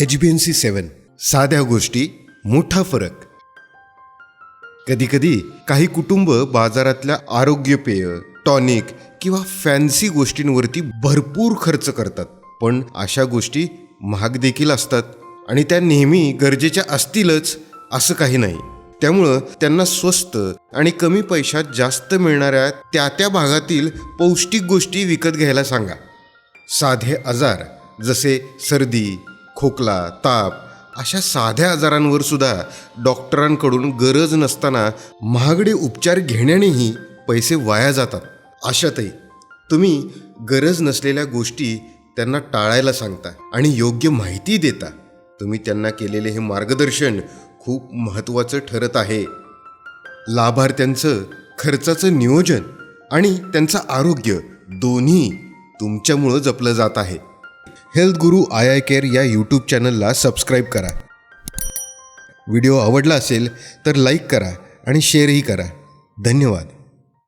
H B N C seven साध्या गोष्टी मोठा फरक. कधीकधी काही कुटुंब बाजारातल्या आरोग्यपेय टॉनिक किंवा फॅन्सी गोष्टींवरती भरपूर खर्च करतात. पण अशा गोष्टी महाग देखील असतात आणि त्या नेहमी गरजेच्या असतीलच असं काही नाही. त्यामुळं त्यांना स्वस्त आणि कमी पैशात जास्त मिळणाऱ्या त्या त्या भागातील पौष्टिक गोष्टी विकत घ्यायला सांगा. साधे आजार जसे सर्दी खोकला ताप अशा साध्या आजारांवर सुद्धा डॉक्टरांकडून गरज नसताना महागडे उपचार घेण्यानेही पैसे वाया जातात. अशातही तुम्ही गरज नसलेल्या गोष्टी त्यांना टाळायला सांगता आणि योग्य माहिती देता. तुम्ही त्यांना केलेले हे मार्गदर्शन खूप महत्त्वाचं ठरत आहे. लाभार्थ्यांचं खर्चाचं नियोजन आणि त्यांचं आरोग्य दोन्ही तुमच्यामुळं जपलं जात आहे. Health guru I I care या यूट्यूब चॅनलला सबस्क्राईब करा. व्हिडिओ आवडला असेल तर लाईक करा आणि शेअरही करा. धन्यवाद.